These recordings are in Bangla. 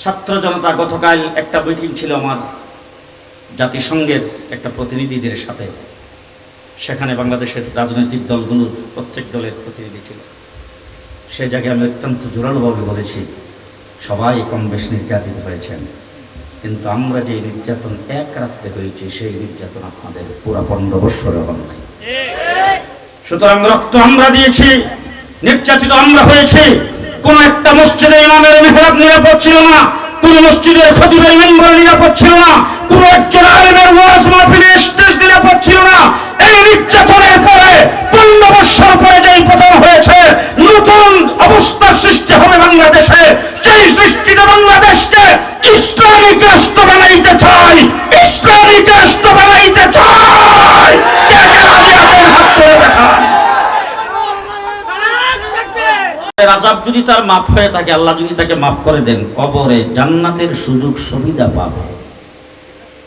ছাত্র জনতা গতকাল একটা মিটিং ছিল আমার জাতিসংঘের একটা প্রতিনিধিদের সাথে। সেখানে বাংলাদেশের রাজনৈতিক দলগুলোর প্রত্যেক দলের প্রতিনিধি ছিল। সে জায়গায় আমি অত্যন্ত জোরালোভাবে বলেছি সবাই কম বেশ নির্যাতিত হয়েছেন। কিন্তু আমরা যে নির্যাতন এক রাত্রে হয়েছি সেই নির্যাতন আপনাদের পুরা পনেরো বৎসরে হন নাই। সুতরাং রক্ত আমরা দিয়েছি নির্যাতিত আমরা হয়েছি। কোন একটা মসজিদে ইমামের মেহরাব নিরাপদ ছিল না, কোন মসজিদের খতিবের মেম্বার নিরাপদ ছিল না, কোন একজন আলেমের ওয়াজ মাহফিলে স্টেজ নিরাপদ ছিল না। এই নির্যাতনের পরে পনেরো বৎসর পরে যেই পতন হয়েছে, নতুন অবস্থার সৃষ্টি হবে বাংলাদেশে। যেই সৃষ্টিতে বাংলাদেশকে ইসলামিক রাষ্ট্র বানাইতে চাই, ইসলামিক রাষ্ট্র বানাইতে চাই কে কে রাজি আছেন হাত তুলে দেখান রাজাব যদি তার মাফ হয়ে থাকে, আল্লাহ যদি তাকে মাফ করে দেন, কবরে জান্নাতের সুযোগ সুবিধা পাবে।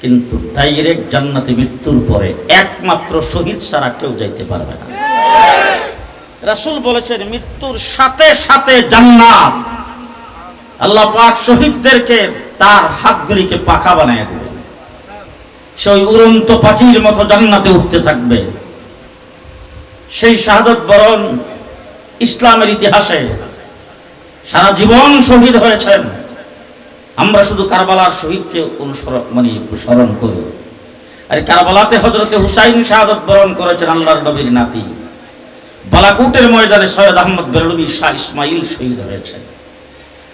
কিন্তু ডাইরেক্ট জান্নাতে মৃত্যুর পরে একমাত্র শহীদ ছাড়া কেউ যাইতে পারবে না। রাসূল বলেছেন, মৃত্যুর সাথে সাথে জান্নাত। আল্লাহ পাক শহীদদেরকে তার হাতগুলিকে পাকা বানায় দেবে সেই উড়ন্ত পাখির মতো জান্নাতে উঠতে থাকবে। সেই শাহাদত বরণ ইসলামের ইতিহাসে সারা জীবন শহীদ হয়েছেন। আমরা শুধু কারবালার শহীদকে অনুসরণ মানে স্মরণ করি। আর কারবালাতে হজরতে হুসাইন শাহাদত বরণ করেছেন আল্লাহর নবীর নাতি। বালাকুটের ময়দানে সৈয়দ আহমদ বেরলবী শাহ ইসমাইল শহীদ হয়েছেন।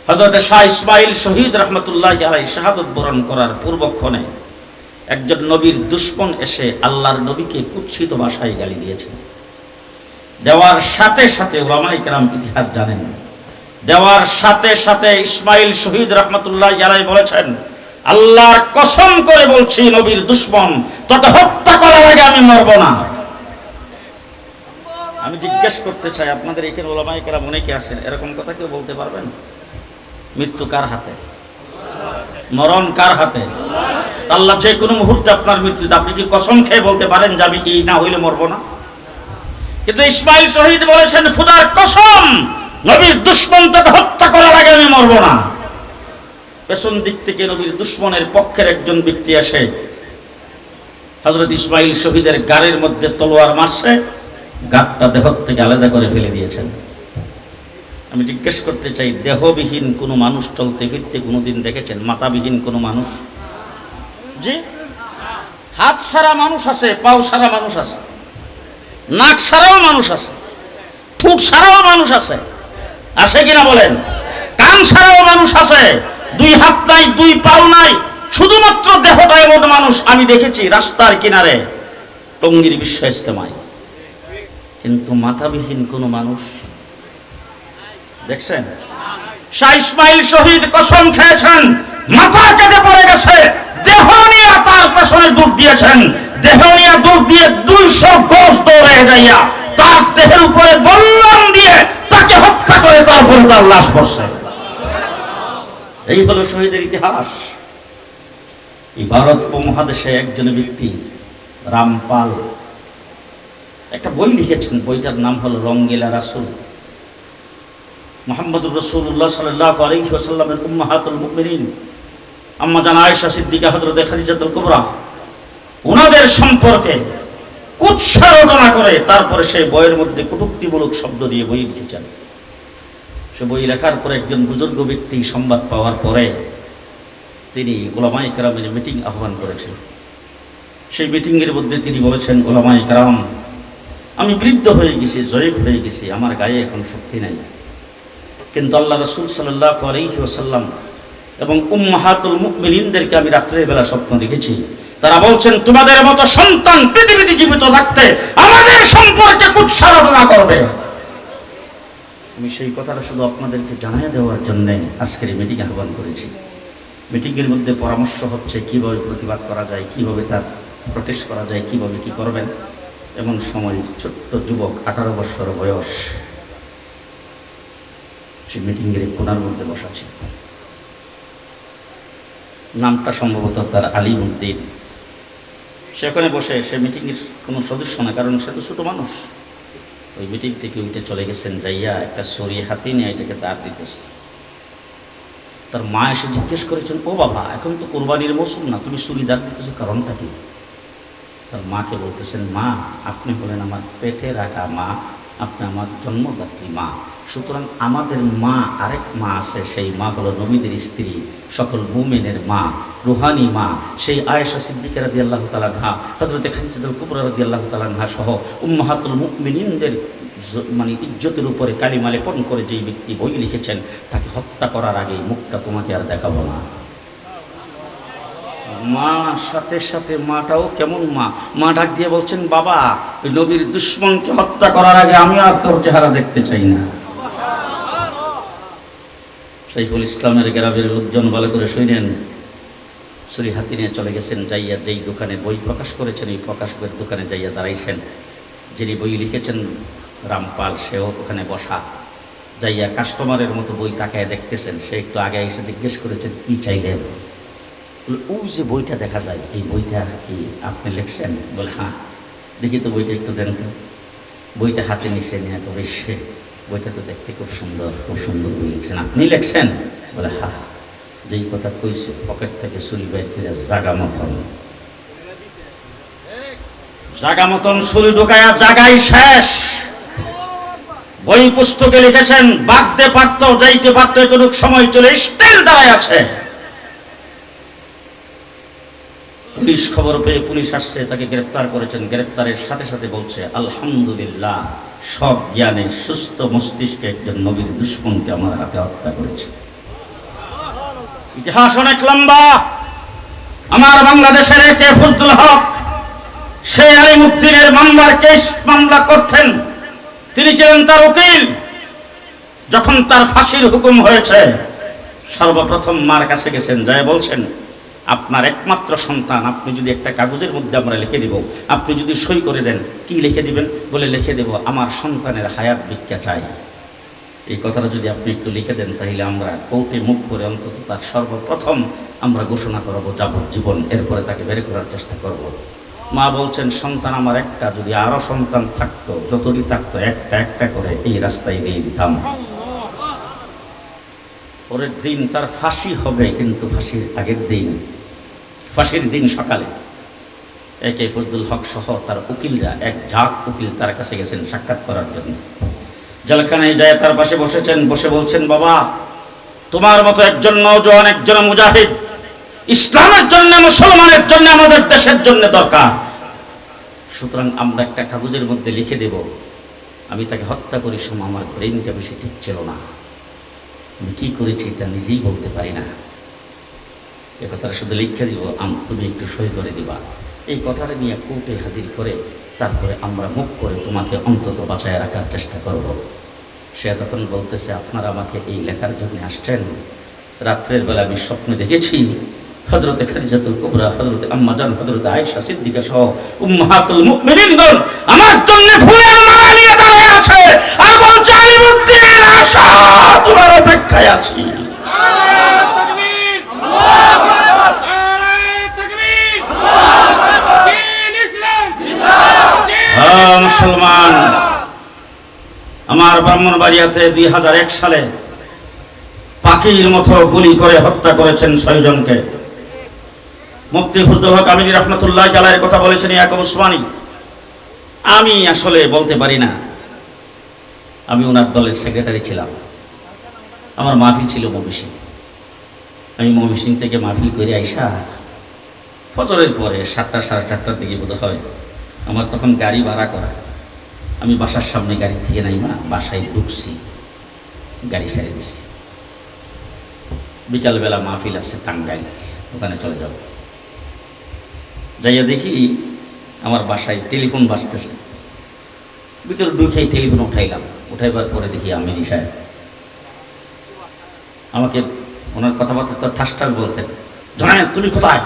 হজরতে শাহ ইসমাইল শহীদ রহমতুল্লাহ আলাই শাহাদত বরণ করার পূর্বক্ষণে একজন নবীর দুশ্মন এসে আল্লাহর নবীকে কুৎসিত ভাষায় গালি দিয়েছেন। দেওয়ার সাথে সাথে ওলামাই কেরাম ইতিহাস জানেন। দেওয়ার সাথে সাথে ইসমাইল শহীদ রহমতুল্লাহ জালাই বলেছেন, আল্লাহর কসম করে বলছি, নবীর দুশ্মন, তোকে হত্যা করার আগে আমি মরব না। আমি জিজ্ঞেস করতে চাই, আপনাদের এখানে ওলামাই কেরাম অনেকে আছেন, এরকম কথা কেউ বলতে পারবেন? মৃত্যু কার হাতে? মরণ কার হাতে? আল্লাহ যে কোনো মুহূর্তে আপনার মৃত্যুতে, আপনি কি কসম খেয়ে বলতে পারেন যে আমি এই না হইলে মরবো না? কিন্তু ইসমাইল শহীদ বলেছেন, খুদার কসম, নবীর দুশ্মন তাকে হত্যা করার আগে আমি মরবো না। পেছন দিক থেকে নবীর দুশ্মনের পক্ষের একজন ব্যক্তি আসে। হজরত ইসমাইল শহীদের গাড়ির মধ্যে তলোয়ার মারছে, গাতটা দেহ থেকে আলাদা করে ফেলে দিয়েছেন। আমি জিজ্ঞেস করতে চাই, দেহবিহীন কোনো মানুষ চলতে ফিরতে কোনোদিন দেখেছেন? মাথাবিহীন কোনো মানুষ? জি? হাত সারা মানুষ আছে, পাও সারা মানুষ আছে। নাক ছাড়াও মানুষ আছে, ঠুট ছাড়াও মানুষ আছে। আছে কিনা বলেন? কান ছাড়াও মানুষ আছে, দুই হাত নাই, দুই পাও নাই, শুধুমাত্র দেহটা এমন মানুষ আমি দেখেছি রাস্তার কিনারে, টঙ্গির বিশ্ব ইস্তেমায় কিন্তু মাথাবিহীন কোনো মানুষ, দেখছেন? শাহ ইসমাইল শহীদ কসম খেয়েছেন, মাথা কেটে পড়ে গেছে, দেহ নিয়ে তার পেছনে দূর দিয়েছেন দেহ নিয়ে দূর দিয়ে দুইশো গোস দৌড়ে যাইয়া তার দেহের উপরে বল্লম দিয়ে তাকে হত্যা করে তারপরে তার লাশ বসে। এই হলো শহীদের ইতিহাস। এই ভারত উপমহাদেশে একজন ব্যক্তি, রামপাল, একটা বই লিখেছেন, বইটার নাম হলো রঙ্গিলা রাসুল। মোহাম্মদুর রসুল্লাহ সাল্লাহ আলহি ওসাল্লামের উম্মাহাতুল মুকমিনিন আম্মা জান আয়েশা সিদ্দিকা হজরত খাদিজাতুল কুবরা ওনাদের সম্পর্কে কুৎসা রচনা করে তারপরে সেই বইয়ের মধ্যে কটুক্তিমূলক শব্দ দিয়ে বই লিখেছেন। সে বই লেখার পরে একজন বুজুর্গ ব্যক্তি সংবাদ পাওয়ার পরে তিনি ওলামাই কারামের মিটিং আহ্বান করেছেন। সেই মিটিংয়ের মধ্যে তিনি বলেছেন ওলামাই কারাম, আমি বৃদ্ধ হয়ে গেছি, জয়ীব হয়ে গেছি, আমার গায়ে এখন শক্তি নাই। কিন্তু আল্লাহ রসুল সাল্লাহ আলহি ওসাল্লাম এবং উম্মাহাতুল মুকমিনদেরকে আমি রাত্রের বেলা স্বপ্ন দেখেছি। তারা বলছেন, তোমাদের মতো সন্তান পৃথিবীতে জীবিত থাকতে আমাদের সম্পর্কে কুৎসারণা করবে। আমি সেই কথাটা শুধু আপনাদেরকে জানিয়ে দেওয়ার জন্য আজকের এই মিটিং আহ্বান করেছি। মিটিংয়ের মধ্যে পরামর্শ হচ্ছে, কীভাবে প্রতিবাদ করা যায়, কীভাবে তার প্রটেস্ট করা যায়, কীভাবে কি করবেন? এমন সময় ছোট্ট যুবক, আঠারো বছর বয়স, সে মিটিংয়ের কোনার মধ্যে বসা ছিল। নামটা সম্ভবত তার আলিমুদ্দিন সে ওখানে বসে, সে মিটিংয়ের কোনো সদস্য না, কারণ সে তো ছোটো মানুষ। ওই মিটিং থেকে উঠে চলে গেছেন যাইয়া একটা সরি হাতে নিয়ে এটাকে তার দিতেছে। তার মা এসে জিজ্ঞেস করেছেন, ও বাবা, এখন তো কোরবানির মৌসুম না, তুমি সুরি চুড়িদার দিতেছো, কারণটা কি? তার মাকে বলতেছেন, মা, আপনি বলেন আমার পেটে রাখা মা আপনি আমার জন্মদাত্রী মা। সুতরাং আমাদের মা, আরেক মা আছে, সেই মা হলো নবীদের স্ত্রী, সকল মুমেনের মা, রুহানি মা, সেই আয়েশা সিদ্দিকের রাদি আল্লাহ তালানহা হজরত খাদিজাতুল কুবরা রাদি আল্লাহ তালানহা সহ উম্মাহাতুল মুমিনিনদের জ- মানে ইজ্জতের উপরে কালিমা লেপন করে যেই ব্যক্তি বই লিখেছেন, তাকে হত্যা করার আগে মুখটা তোমাকে আর দেখাবো না। মা সাথে সাথে মাটাও কেমন মা? মা ডাক দিয়ে বলছেন, বাবা, ওই নবীর দুশ্মনকে হত্যা করার আগে আমি আর তোর চেহারা দেখতে চাই না। সাইফুল ইসলামের গ্রামের লোকজন ভালো করে শুনেন। ছুরি হাতি নিয়ে চলে গেছেন, যাইয়া যেই দোকানে বই প্রকাশ করেছেন এই প্রকাশকের দোকানে যাইয়া দাঁড়াইছেন। যিনি বই লিখেছেন, রামপাল, সেও ওখানে বসা। যাইয়া কাস্টমারের মতো বই তাকায় দেখতেছেন। সে একটু আগে এসে জিজ্ঞেস করেছেন কি চাইলেন? ওই যে বইটা দেখা যায়, এই বইটা কি আপনি লিখছেন বলে হ্যাঁ দেখি তো বইটা একটু দেন তো। বইটা হাতে নিচে নিয়ে তবে সে বইটা তো দেখতে খুব সুন্দর খুব সুন্দর বই লিখছেন। আপনি লিখছেন? বলে হ্যাঁ যেই কথা কইছে, পকেট থেকে ছুরি বের করে জাগা মতন। জাগা মতন ছুরি ঢুকায়া জাগাই শেষ। বই পুস্তকে লিখেছেন বাগতে পারত যাইতে পারত এতটুক সময় চলে, স্টিল দাঁড়ায় আছে। পুলিশ খবর পেয়ে পুলিশ আসছে, তাকে গ্রেফতার করেছেন। গ্রেফতারের সাথে সাথে বলছে, আলহামদুলিল্লাহ, সব জ্ঞানে সুস্থ মস্তিষ্কে একজন নবীর দুশ্মনকে আমার হাতে হত্যা করেছে। ইতিহাস অনেক লম্বা। আমার বাংলাদেশের কে ফজলুল হক, সে আলিমুদ্দিনের মামলার কেস মামলা করতেন। তিনি ছিলেন তার উকিল। যখন তার ফাঁসির হুকুম হয়েছে, সর্বপ্রথম মার কাছে গেছেন, যায় বলছেন আপনার একমাত্র সন্তান, আপনি যদি একটা কাগজের মধ্যে আমরা লিখে দিব, আপনি যদি সই করে দেন, কি লিখে দিবেন? বলে লিখে দেব, আমার সন্তানের হায়াত ভিক্ষা চাই। এই কথাটা যদি আপনি একটু লিখে দেন, তাহলে আমরা কোর্টে মুখ করে অন্তত তার সর্বপ্রথম আমরা ঘোষণা করব, যাবজ্জীবন। এরপরে তাকে বের করার চেষ্টা করব। মা বলছেন, সন্তান আমার একটা, যদি আরও সন্তান থাকতো, যতটি থাকতো, একটা একটা করে এই রাস্তায় দিয়ে দিতাম। পরের দিন তার ফাঁসি হবে, কিন্তু ফাঁসির আগের দিন ফাঁসির দিন সকালে একে ফজলুল হক সহ তার উকিলরা, এক ঝাঁক উকিল তার কাছে গেছেন সাক্ষাৎ করার জন্য। জেলখানায় যায় তার পাশে বসেছেন, বসে বলছেন, বাবা, তোমার মতো একজন নৌজওয়ান একজন মুজাহিদ, ইসলামের জন্য, মুসলমানের জন্য, আমাদের দেশের জন্য দরকার। সুতরাং আমরা একটা কাগজের মধ্যে লিখে দেব, আমি তাকে হত্যা করি সময় আমার ব্রেনটা বেশি ঠিক ছিল না। আমি কী করেছি তা নিজেই বলতে পারি না। এ কথাটা শুধু লিখে দিব তুমি একটু সই করে দিবা। এই কথাটা নিয়ে কোর্টে হাজির করে তারপরে আমরা মুখ করে তোমাকে অন্তত বাঁচায় রাখার চেষ্টা করব। সে তখন বলতেছে, আপনারা আমাকে এই লেখার জন্য আসছেন। রাত্রের বেলা আমি স্বপ্নে দেখেছি হজরতে খাদিজাতুল কুবরা হজরতে আম্মাজান হজরতে আয়েশা সিদ্দিকা সহ উম্মাহাতুল মুমিনিনগণ আমার জন্য ফুলের মালা নিয়ে দাঁড়িয়ে আছে। আর বলছে আলিমুদ্দিন আশা তোমার অপেক্ষায় আছি। মুসলমান। আমার ব্রাহ্মণবাড়িয়াতে দুই হাজার এক সালে পাখির মতো গুলি করে হত্যা করেছেন ছয়জনকে। আমিনী রহমতুল্লাহ কথা বলেছেন উসমানী। আমি আসলে বলতে পারি না। আমি ওনার দলের সেক্রেটারি ছিলাম। আমার মাহফিল ছিল মবিসিং আমি মবিসিং থেকে মাহফিল করে আইসা ফজরের পরে সাতটা, সাড়ে সাতটার দিকে বোধ হয় আমার তখন গাড়ি ভাড়া করা। আমি বাসার সামনে গাড়ি থেকে নাই মা, বাসায় ঢুকছি। গাড়ি ছেড়ে দিছি। বিকালবেলা মাহফিল আছে টাঙ্গাইল, ওখানে চলে যাব। যাইয়া দেখি আমার বাসায় টেলিফোন বাজতেছে। ভিতরে ঢুকেই টেলিফোন উঠাইলাম। উঠাইবার পরে দেখি আমি সাহেব। আমাকে ওনার কথাবার্তা তো ঠাস ঠাস বলতেন। জনায় তুমি কোথায়?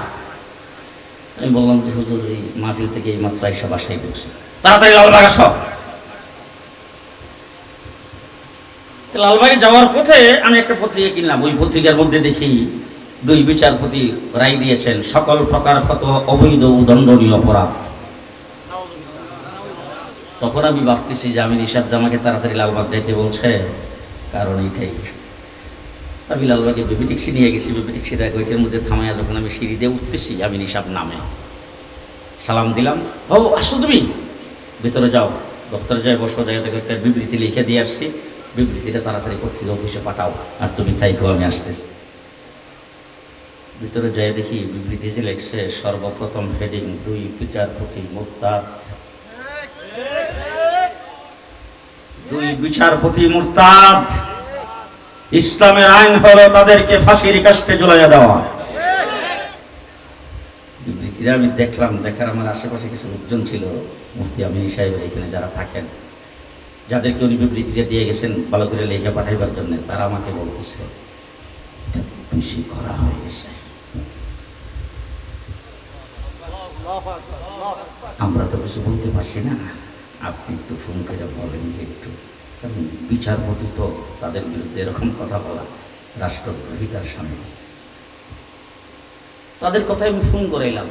আমি বললাম যে, হুজুর, এই মাহফিল থেকে এই মাত্র এসে বাসায় ঢুকছে তাড়াতাড়ি লালবাগ আসো লালবাগে যাওয়ার পথে আমি একটা পত্রিকা কিনলাম। ওই পত্রিকার মধ্যে দেখি দুই বিচারপতি রায় দিয়েছেন, সকল প্রকার ফত অবৈধ ও দণ্ডনীয় অপরাধ। তখন আমি ভাবতেছি যে আমি নিশাদ জামাকে তাড়াতাড়ি লালবাগ যাইতে বলছে, কারণ এইটাই। তা বিলালবাগে বেবি ট্যাক্সি নিয়ে গেছি, বেবি ট্যাক্সিটা ওইটার মধ্যে থামাইয়া যখন আমি সিঁড়ি দিয়ে উঠতেছি, আমি নিসাব নামে। সালাম দিলাম ও আসো তুমি? ভিতরে যাও, দপ্তরে যাই, বসো জায়গা থেকে একটা বিবৃতি লিখে দিয়ে আসছি। বিবৃতিটা তাড়াতাড়ি কর্তৃক অফিসে পাঠাও, আর তুমি তাই কেউ আমি আসতেছি। ভিতরে যাই দেখি বিবৃতি যে লেখছে, সর্বপ্রথম হেডিং, দুই বিচারপতি মুরতাদ। দুই বিচারপতি মুরতাদ! ইসলামের আইন হলো তাদেরকে ফাঁসির কাষ্টে ঝুলাইয়া দেওয়া। বিবৃতিটা আমি দেখলাম, দেখার আমার আশেপাশে কিছু লোকজন ছিল, মুফতি আমিনী সাহেব এখানে যারা থাকেন, যাদেরকে উনি বিবৃতিটা দিয়ে গেছেন ভালো করে লেখা পাঠাইবার জন্য, তারা আমাকে বলতেছে বেশি করা হয়ে গেছে। আমরা তো কিছু বলতে পারছি না। আপনি একটু ফোন করে বলেন যে একটু। কারণ বিচারপতি তো তাদের বিরুদ্ধে এরকম কথা বলা রাষ্ট্রদ্রোহিতার সামনে। তাদের কথাই আমি ফোন করে এলাম।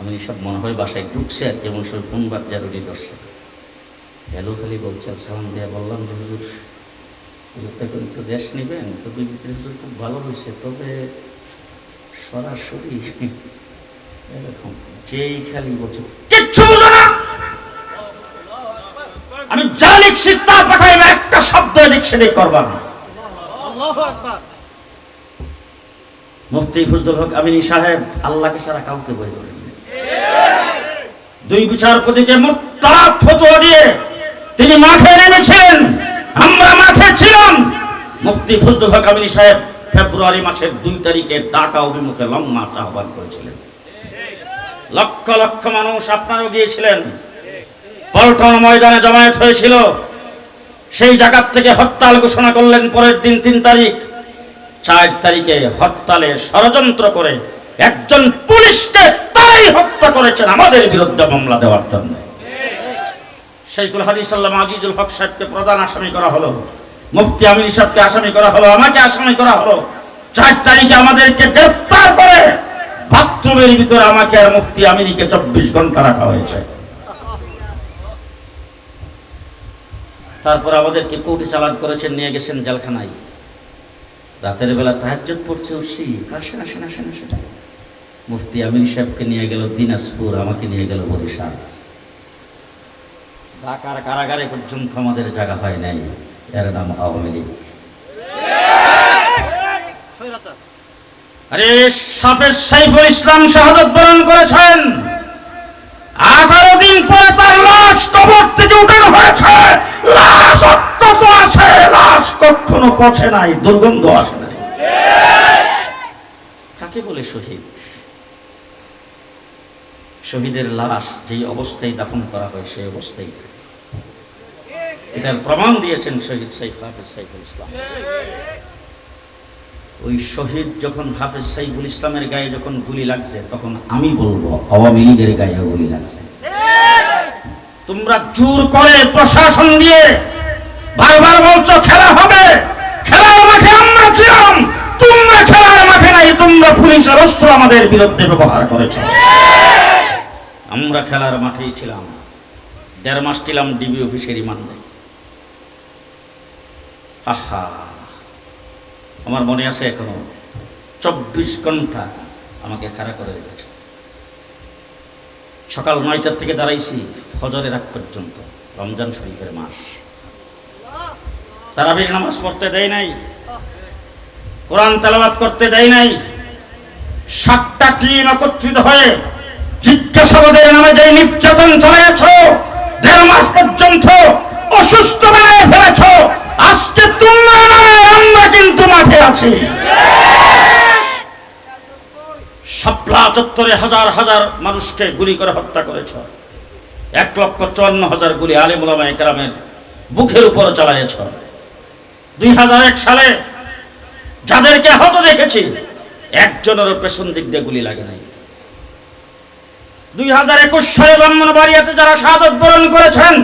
আমি সব মনে হয় বাসায় ঢুকছে আর যেমন সব ফোন বাচ্চা রুটি ধরছে। হ্যালো, খালি বলছে আর সালাম দিয়ে বললাম যে হুজুর হুজুর তো একটু দেশ নেবেন, তো বিবৃতি হুজুর খুব ভালো হয়েছে, তবে সরাসরি এরকম যেই খালি বলছে, কিচ্ছু লিখছি তা পাঠাইব একটা শব্দ লিখছে নেই করবার না। মুফতি ফজলুল হক আমিনী সাহেব আল্লাহকে সারা কাউকে বই করেন দুই বিচারপতিকে মুক্তাদ ফতোয়া দিয়ে তিনি মাঠে নেমেছিলেন আমরা মাঠে ছিলাম। মুফতি ফজলুল হক আমিনী সাহেব ফেব্রুয়ারি মাসের দুই তারিখে ঢাকা অভিমুখে লং মার্চ আহ্বান করেছিলেন। লক্ষ লক্ষ মানুষ আপনারও গিয়েছিলেন। পল্টন ময়দানে জমায়েত হয়েছিল। সেই জায়গার থেকে হরতাল ঘোষণা করলেন পরের দিন তিন তারিখ। চার তারিখে হরতালে ষড়যন্ত্র করে একজন পুলিশকে তারাই হত্যা করেছেন আমাদের বিরুদ্ধে মামলা দেওয়ার জন্য। সেইকুল হাদিস আজিজুল হক সাহেবকে প্রধান আসামি করা হলো। মুফতি আমির সাহেবকে আসামি করা হলো, আমাকে আসামি করা হলো। চার তারিখে আমাদেরকে গ্রেফতার করে বাথরুমের ভিতরে আমাকে আর মুফতি আমিনীকে চব্বিশ ঘণ্টা রাখা হয়েছে। তারপর আমাদেরকে কোর্টে চালান করেছেন, নিয়ে গেছেন জেলখানায়। রাতের বেলা তাহাজ্জুদ পড়ছে উঠছি আসেন আসেন আসেন আসেন। মুফতি আমির সাহেবকে নিয়ে গেল দিনাজপুর, আমাকে নিয়ে গেল বরিশাল। ঢাকার কারাগারে পর্যন্ত আমাদের জায়গা হয় নাই। এর নাম আওয়ামী লীগ। আরে সাফেজ সাইফুল ইসলাম শাহাদত বরণ করেছেন। আঠারো দিন পরে তার লাশ কবর থেকে হয়েছে লাশ অত্যন্ত আছে, লাশ কখনো পচে নাই, দুর্গন্ধ আসে নাই। কাকে বলে শহীদ? শহীদের লাশ যেই অবস্থায় দাফন করা হয়, সেই অবস্থায় এটার প্রমাণ দিয়েছেন শহীদ সাইফ হাফেজ সাইফুল ইসলাম। ওই শহীদ যখন হাফেজ সাইফুল ইসলামের গায়ে যখন গুলি লাগছে, তখন আমি বলব, আওয়ামী লীগের গায়ে গুলি লাগছে। তোমরা জোর করে প্রশাসন দিয়ে বারবার বলছো, খেলা হবে। খেলার মাঠে আমরা ছিলাম। তোমরা খেলার মাঠে নাই, তোমরা পুলিশের অস্ত্র আমাদের বিরুদ্ধে ব্যবহার করেছ। আমরা খেলার মাঠেই ছিলাম। দেড় মাস ছিলাম ডিবি অফিসের রিমান্ডে আহা, আমার মনে আছে এখনও। চব্বিশ ঘণ্টা আমাকে খাড়া করে সকাল নয়টার থেকে দাঁড়াইছি ফজরের আগ পর্যন্ত, রমজান শরীফের মাস। তারাবির নামাজ পড়তে দেয় নাই, কোরআন তেলাবাত করতে দেয় নাই, সাতটা টিম একত্রিত হয়ে জিজ্ঞাসাবাদের নামে যে নির্যাতন চালিয়েছ দেড় মাস পর্যন্ত অসুস্থ বানিয়ে ফেলেছ, আজকে তোমরা নয় আমরা কিন্তু মাঠে আছি। শাপলা চত্বরে হাজার হাজার মানুষকে গুলি করে হত্যা করেছ। এক লক্ষ চুয়ান্ন হাজার গুলি আলিমুলামা একরামের বুকের উপর চালাইয়েছ দুই হাজার এক সালে যাদেরকে আহত দেখেছি, একজনেরও পেছন দিক দিয়ে গুলি লাগে নাই। দুই হাজার একুশ সালে ব্রাহ্মণবাড়িয়াতে যারা শাহাদত বরণ করেছেন,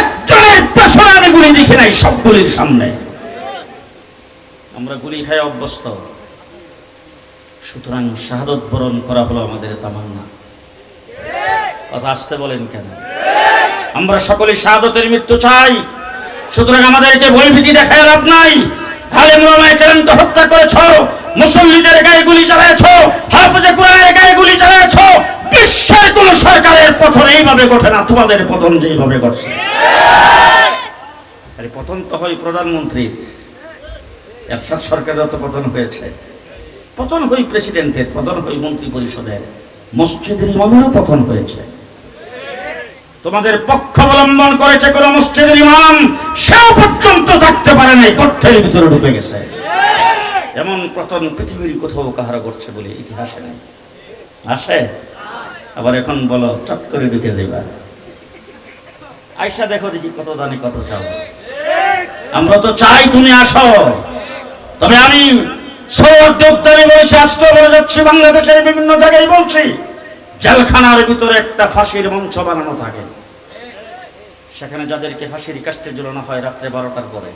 একজনের পেছনে আমি গুলি দেখি নাই সব গুলির সামনে। আমরা গুলি খাই অভ্যস্ত। সুতরাং শাহাদত বরণ করা হলো আমাদের তামান্না। কথা আসতে বলেন কেন? আমরা সকলে শাহাদতের মৃত্যু চাই। সুতরাং আমাদেরকে ভয়ভীতি দেখায় লাভ নাই। আলেম ওলামায়ে কেরামকে হত্যা করেছ, মুসল্লিদের গায়ে গুলি চালায়েছ, হাফেজে কোরআনের গায়ে গুলি চালায়েছ। বিশ্বের কোন সরকারের পতন এইভাবে ঘটে না, তোমাদের পতন যেইভাবে ঘটছে। পতন তো হয় প্রধানমন্ত্রী এরশাদ সরকারের তো পতন হয়েছে। পতন হই প্রেসিডেন্টের পতন হই মন্ত্রী পরিষদের মসজিদের ইমামেরও পতন হয়েছে। তোমাদের পক্ষ অবলম্বন করেছে কোন মসজিদের ইমাম, সেও পর্যন্ত থাকতে পারে নাই, গর্তের ভিতরে ঢুকে গেছে। এমন পতন পৃথিবীর কোথাও কাহারা করছে বলে ইতিহাসে নেই। আছে? আবার এখন বলো, চট করে ঢুকে যাইবা। আয়সা দেখো দেখি কত দানে কত চাও আমরা তো চাই তুমি আসো। তবে আমি বাংলাদেশের বিভিন্ন জায়গায় বলছি, জেলখানার ভিতরে একটা ফাঁসির মঞ্চ বানানো থাকে। সেখানে যাদেরকে ফাঁসির কাস্টে হয় রাত্রে বারোটার পরে।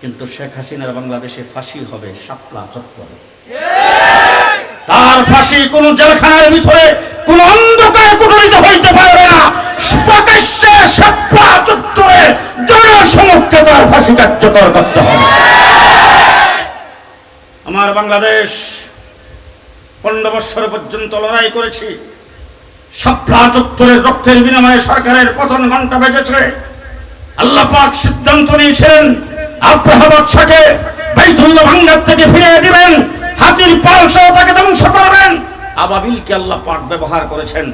কিন্তু শেখ হাসিনার বাংলাদেশে ফাঁসি হবে শাপলা চত্বরে। তার ফাঁসি কোন জেলখানার ভিতরে, কোন অন্ধকার হইতে পারবে না। প্রকাশ্যে শাপলা চত্বরে জনসমক্ষে তার ফাঁসি কার্যকর করতে হবে। বাংলাদেশ পনেরো বৎসর পর্যন্ত লড়াই করেছি। শাপলা চত্বরের রক্তের বিনিময়ে সরকারের পতন ঘণ্টা বেজেছে। আল্লাহ পাক সিদ্ধান্ত নিয়েছিলেন আব্রাহা বাদশাকে বাইতুল্লাহ ভাঙ্গার থেকে ফিরিয়ে দিবেন, হাতির পাল তাকে ধ্বংস করবেন। আবাবিলকে আল্লাহ পাক ব্যবহার করেছেন।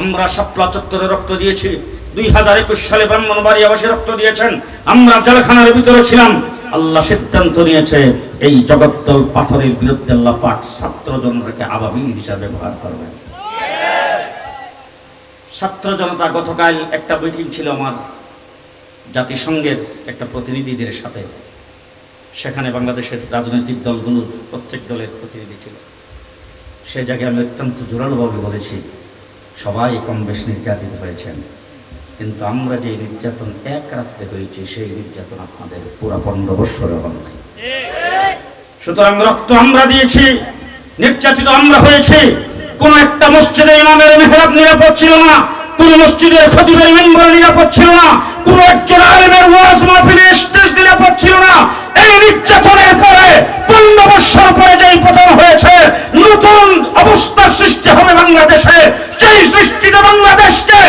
আমরা শাপলা চত্বরে রক্ত দিয়েছি। দুই হাজার একুশ সালে ব্রাহ্মণবাড়ি আবাসে রক্ত দিয়েছেন। আমরা জেলখানার ভিতরে ছিলাম। আল্লাহ সিদ্ধান্ত নিয়েছে, এই জগত্তল পাথরের বিরুদ্ধে আল্লাহ আবাবিল হিসাবে ব্যবহার করবেন। ছাত্র জনতা গতকাল একটা মিটিং ছিল আমার জাতিসংঘের একটা প্রতিনিধিদের সাথে। সেখানে বাংলাদেশের রাজনৈতিক দলগুলোর প্রত্যেক দলের প্রতিনিধি ছিল। সে জায়গায় আমি অত্যন্ত জোরালোভাবে বলেছি, সবাই কম বেশ নির্যাতিত হয়েছেন। কিন্তু আমরা যে নির্যাতন এক রাত্রে হয়েছি, সেই নির্যাতন আপনাদের পুরা পনেরো বৎসরে হন নাই। সুতরাং রক্ত আমরা দিয়েছি, নির্যাতিত আমরা হয়েছি। কোন একটা মসজিদে ইমামের মেহরাব নিরাপদ ছিল না, কোন মসজিদের খতিবের মেম্বার নিরাপদ ছিল না, কোন একজন আলেমের ওয়াজ মাহফিলে স্টেজ নিরাপদ ছিল না। এই নির্যাতনের পরে পনেরো বৎসর পরে যেই পতন হয়েছে, নতুন অবস্থার সৃষ্টি হবে বাংলাদেশে। যেই সৃষ্টিতে বাংলাদেশকে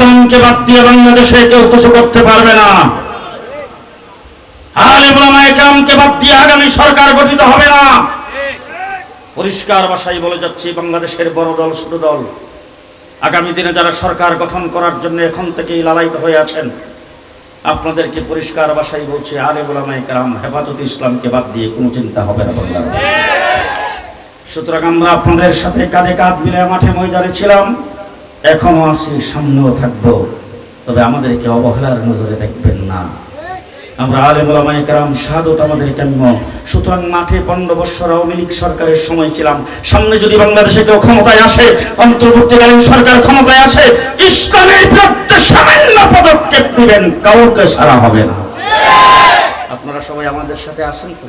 ইসলামকে বাদ বাংলাদেশে কেউ কিছু করতে পারবে না। আলেম ওলামা একরামকে বাদ দিয়ে আগামী সরকার গঠিত হবে না। পরিষ্কার ভাষায় বলে যাচ্ছি, বাংলাদেশের বড় দল, ছোট দল, আগামী দিনে যারা সরকার গঠন করার জন্য এখন থেকেই লালায়িত হয়ে আছেন, আপনাদেরকে পরিষ্কার ভাষায় বলছে, আলে ওলামাই কালাম হেফাজত ইসলামকে বাদ দিয়ে কোনো চিন্তা হবে না বাংলাদেশ। সুতরাং আমরা আপনাদের সাথে কাঁধে কাঁধ মিলে মাঠে ময়দানে ছিলাম। এখনও আছি, সামনেও থাকব। তবে আমাদেরকে অবহেলার নজরে দেখবেন না। আমরা আলেম ওলামায়ে কেরাম, শাহাদত আমাদের কাম্য সুতরাং মাঠে পনেরো বৎসর আওয়ামী লীগ সরকারের সময় ছিলাম। সামনে যদি বাংলাদেশে কেউ ক্ষমতায় আসে, অন্তর্বর্তীকালীন সরকার ক্ষমতায় আসে ইসলামের বিরুদ্ধে সামান্য পদক্ষেপ নেবেন, কাউকে সারা হবে না। আপনারা সবাই আমাদের সাথে আছেন তো?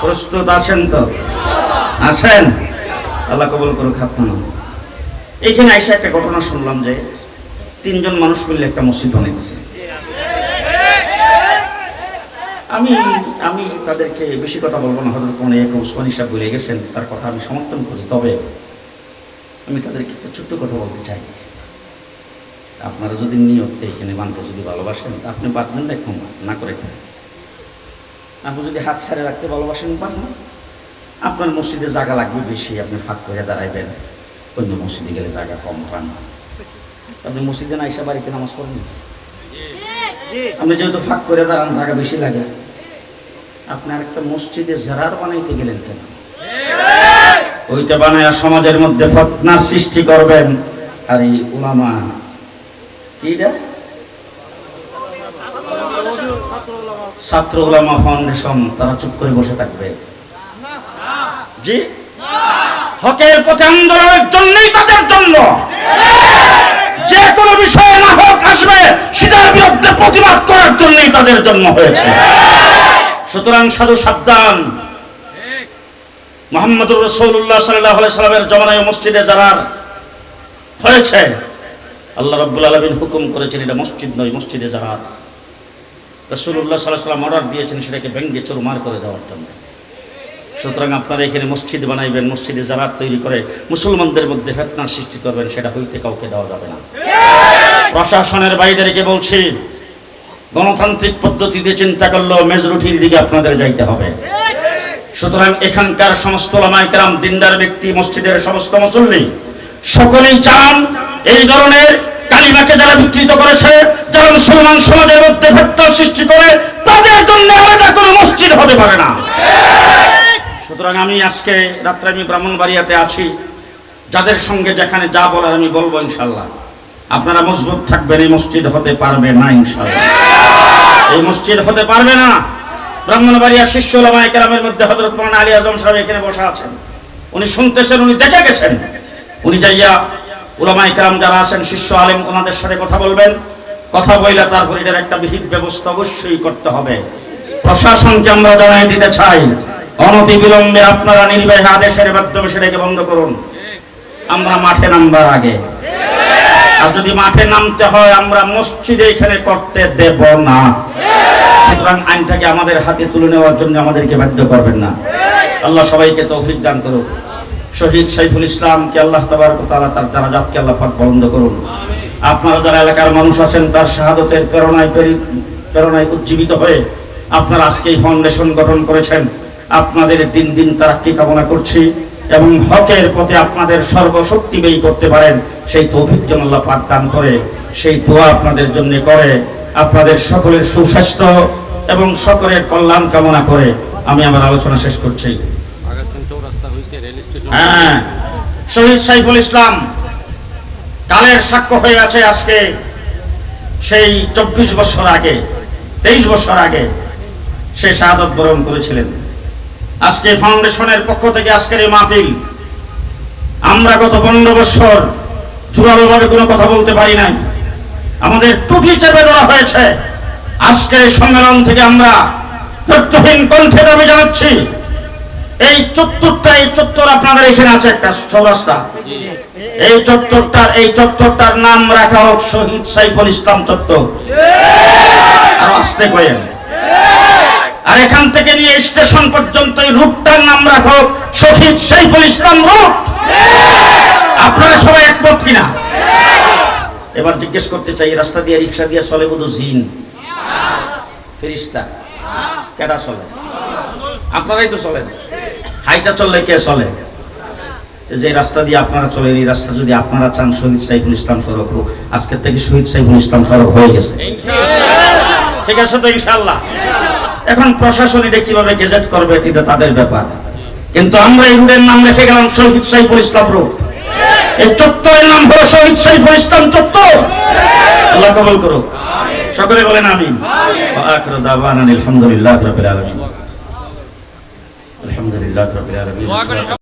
প্রস্তুত আছেন তো? আছেন? আল্লাহ কবুল করুক হাত এইখানে আইসা একটা ঘটনা শুনলাম যে তিনজন মানুষ মিলে একটা মসজিদ বানাইতেছে। আমি আমি তাদেরকে বেশি কথা বলব না হয়তো কোনো এক ওসমানী সাহেব বলে গেছেন, তার কথা আমি সমর্থন করি, তবে আমি তাদেরকে একটা ছোট্ট কথা বলতে চাই। আপনারা যদি নিয়ত এইখানে মানতে যদি ভালোবাসেন আপনি পারবেন না একটু, না করে। আপনি যদি হাত ছাড়ে রাখতে ভালোবাসেন পারেন আপনার মসজিদে জায়গা লাগবে বেশি, আপনি ফাঁক করে দাঁড়াইবেন। অন্য মসজিদে গেলে জায়গা কম পান। আপনি মসজিদে না এসে বাড়িতে নামাজ পড়েন? আপনি যেহেতু ফাঁক করে দাঁড়ান, জায়গা বেশি লাগে। আপনার একটা মসজিদে জেরার বানাইতে গেলেন কেন? ওইটা বানায় সমাজের মধ্যে ফতনার সৃষ্টি করবেন। আর এই উলামা কিটা ছাত্র উলামা ফাউন্ডেশন, তারা চুপ করে বসে থাকবে। জি? হকের পথে আন্দোলনের জন্যই তাদের জন্য। যে কোনো বিষয়ে না হোক আসবে, সেটার বিরুদ্ধে প্রতিবাদ করার জন্যই তাদের জন্ম হয়েছে। সুতরাং সাধু সাবধান। মোহাম্মদুর রসৌল্লাহ সাল্লাহ সাল্লামের জমানায় মসজিদে যারা হয়েছে, আল্লাহ রব্বুল আলমিন হুকুম করেছেন, এটা মসজিদ নয়, মসজিদে যারা। রসুল্লাহ সাল্লাহ সাল্লাম অর্ডার দিয়েছেন, সেটাকে ভেঙ্গে চুরমার করে দেওয়ার জন্য। সুতরাং আপনারা এখানে মসজিদ বানাইবেন, মসজিদে যারা তৈরি করে মুসলমানদের মধ্যে ফেতনার সৃষ্টি করবেন, সেটা হইতে কাউকে দেওয়া যাবে না। প্রশাসনের বাইরে রেখে বলছি, গণতান্ত্রিক পদ্ধতিতে চিন্তা করলেও মেজরিটির দিকে আপনাদের যাইতে হবে। সুতরাং এখানকার সমস্ত লামাইকেরাম দিনদার ব্যক্তি, মসজিদের সমস্ত মুসল্লি, সকলেই চান এই ধরনের কালিমাকে যারা বিকৃত করেছে, যারা মুসলমান সমাজের মধ্যে ফেতনার সৃষ্টি করে, তাদের জন্য আলাদা কোনো মসজিদ হতে পারে না। সুতরাং আমি আজকে রাত্রে আমি ব্রাহ্মণবাড়িয়াতে আছি। যাদের সঙ্গে যেখানে যা বলার আমি বলব ইনশাল্লাহ আপনারা মজবুত থাকবেন, এই মসজিদ হতে পারবে না ইনশাল্লাহ এই মসজিদ হতে পারবে না। ব্রাহ্মণবাড়িয়া শিষ্য কেরামের মধ্যে হজরত মান আলী আজম সাহেব এখানে বসা আছেন। উনি শুনতেছেন, উনি দেখে গেছেন। উনি যাইয়া ওলামাই কেরাম যারা আছেন, শিষ্য আলেম, ওনাদের সাথে কথা বলবেন। কথা বইলে তারপর এটার একটা বিহিত ব্যবস্থা অবশ্যই করতে হবে। প্রশাসনকে আমরা জানাই দিতে চাই। অনতি বিলম্বে আপনারা নির্বাহী আদেশের মাধ্যমে সেটাকে বন্ধ করুন। আমরা মাঠে নামবার আগে। আর যদি মাঠে নামতে হয়, আমরা মসজিদে এখানে করতে দেব না। সুতরাং আইনটাকে আমাদের হাতে তুলে নেওয়ার জন্য আমাদেরকে বাধ্য করবেন না। আল্লাহ সবাইকে তৌফিক দান করুন শহীদ সাইফুল ইসলামকে আল্লাহ তাবার তারা তার দারাজাতকে আল্লাহ পাক বন্ধ করুন। আপনারা যারা এলাকার মানুষ আছেন, তার শাহাদতের প্রেরণায় প্রেরণায় উজ্জীবিত হয়ে আপনারা আজকে এই ফাউন্ডেশন গঠন করেছেন। আপনাদের দিন দিন তারাক্কি কামনা করছি এবং হকের পথে আপনাদের সর্বশক্তি ব্যয় করতে পারেন সেই তৌফিক যেন আল্লাহ পাক দান করে সেই দোয়া আপনাদের জন্য করে। আপনাদের সকলের সুস্বাস্থ্য এবং সকলের কল্যাণ কামনা করে। আমি আমার আলোচনা শেষ করছি। হ্যাঁ। শহীদ সাইফুল ইসলাম কালের সাক্ষ্য হয়ে আছে আজকে সেই চব্বিশ বছর আগে তেইশ বছর আগে সে শাহাদত বরণ করেছিলেন। আজকে ফাউন্ডেশনের পক্ষ থেকে আজকের এই মাহফিল। আমরা গত পনেরো বছর জোরালোভাবে কোনো কথা বলতে পারি নাই। আমাদের টুটি চেপে ধরা হয়েছে। আজকের এই সম্মেলন থেকে আমরা তথ্যহীন কণ্ঠে দাবি জানাচ্ছি। এই চত্বরটা, এই চত্বর আপনাদের এখানে আছে একটা চৌরাস্তা এই চত্বরটার এই চত্বরটার নাম রাখা হোক শহীদ সাইফুল ইসলাম চত্বর। আর আসতে কয়েন আর এখান থেকে নিয়ে স্টেশন পর্যন্ত এই রুটটার নাম রাখো শহীদ সাইফুল ইসলাম রুট আপনারা সবাই একমত কিনা? এবার জিজ্ঞেস করতে চাই রাস্তা দিয়ে রিক্সা দিয়ে চলে বোধ জিন? ফেরিস্তা? কেডা চলে? আপনারাই তো চলেন। হাইটা চললে কে চলে? যে রাস্তা দিয়ে আপনারা চলেন এই রাস্তা যদি আপনারা চান শহীদ সাইফুল ইসলাম সড়ক হোক আজকের থেকে শহীদ সাইফুল ইসলাম সড়ক হয়ে গেছে। ঠিক আছে তো ইনশাল্লাহ এখন প্রশাসন এটা কীভাবে গেজেট করবে এটা তাদের ব্যাপার। কিন্তু আমরা এই রুটের নাম রেখে গেলাম শহীদ সাইফুল ইসলাম রোড এই চত্বরের নাম হলো শহীদ সাইফুল ইসলাম চত্বর। আল্লাহ কবল করুক। সকলে বলেন আমি আখির দাওয়ানা আলহামদুলিল্লাহ রাব্বিল আলামিন। আলহামদুলিল্লাহ রাব্বিল আলামিন।